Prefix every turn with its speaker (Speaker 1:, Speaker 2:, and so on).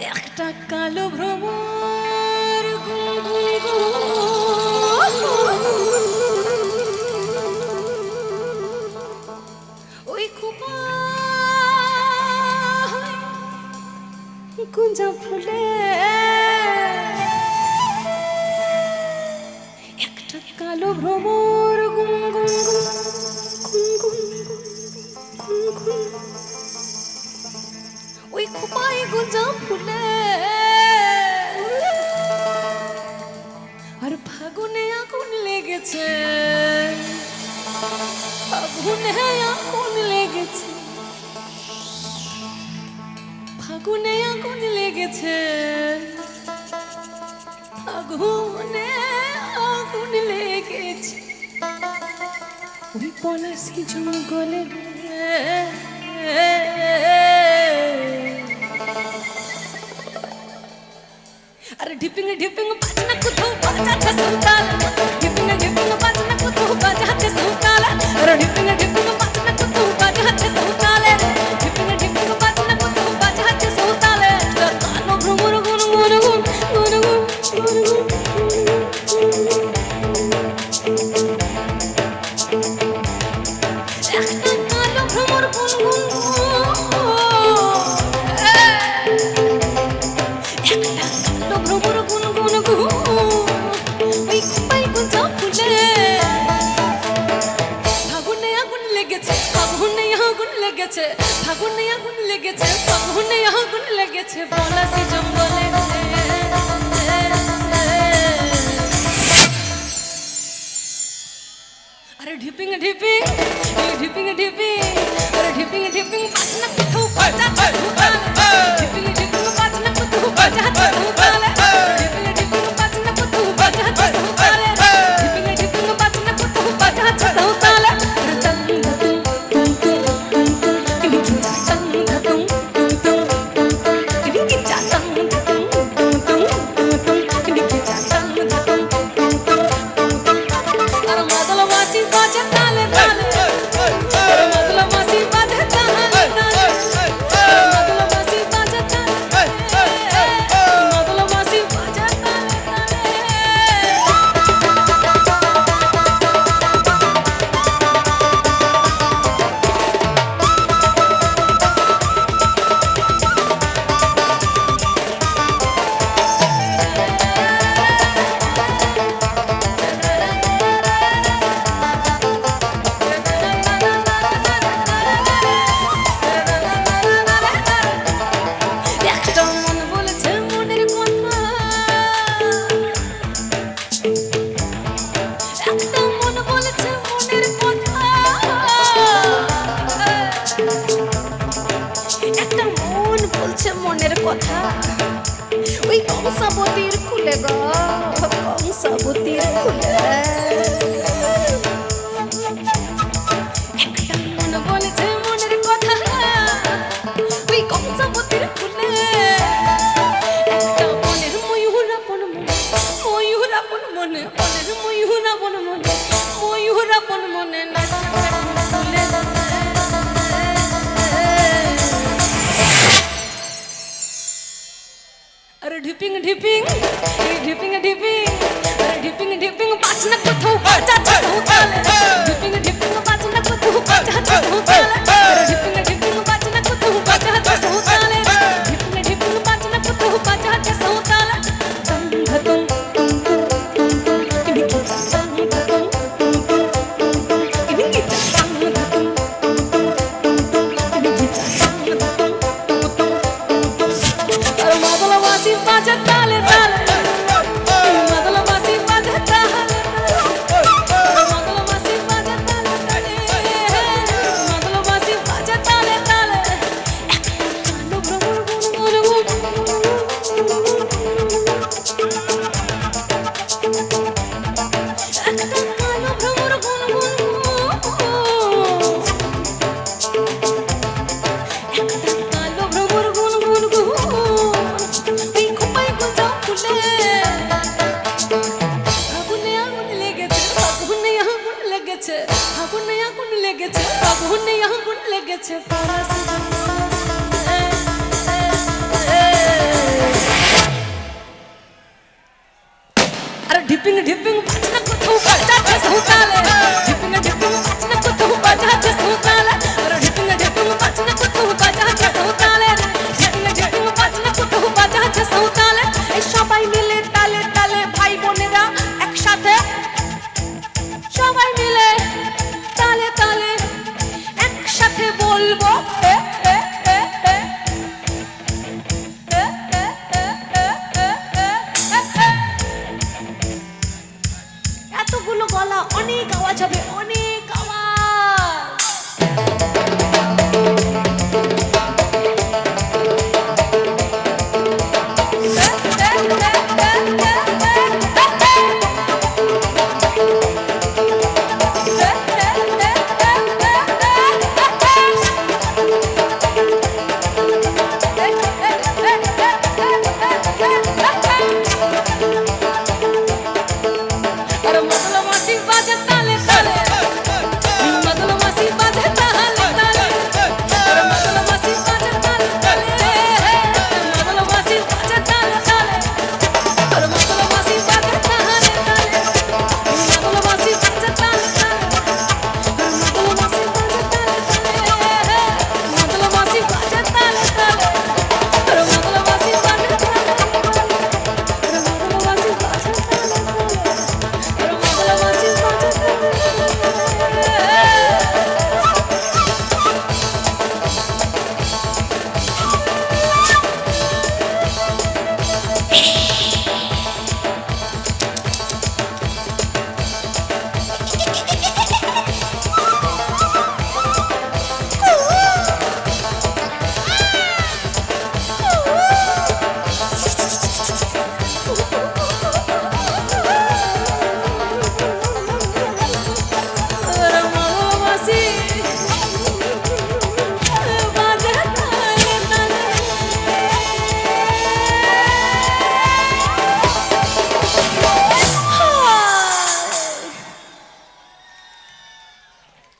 Speaker 1: একটা কালো ভ্রমর ওই খুপা গুঞ্জা ফুলে। একটা কালো ভ্রমর গুনগুন গুনগুন গুনগুন গুনগুন। 아이고 저불래 আর ফাগুনে আগুন লেগেছে ফাগুনে আগুন লেগেছে ফাগুনে আগুন লেগেছে ফাগুনে আগুন লেগেছে ওই পলাশি জঙ্গলে अरे ढिपिंग ढिपिंग बाजना कुतू बाजा छसूताल ढिपिंग ढिपिंग बाजना कुतू बाजा লেগেছে ফাগুনে আগুন লেগেছে ফাগুনে আগুন লেগেছে বলা বলছে মনের কথা। ওই কংসাবতীর খুলে গো কংসাবতীর খুলে ডিপিং ডিপিং ডিপিং ডিপিং ডিপিং পাঁচ না কোথাও ডিপিং ডিপিং পাঁচ না কোথাও লেগেছে, আগুনে আগুন লেগেছে, আগুনে আগুন লেগেছে আরে ঢিপিং ঢিপিং কোথাও কাটা কোথাও তালে ঢিপিং ঢিপিং। chấp nhận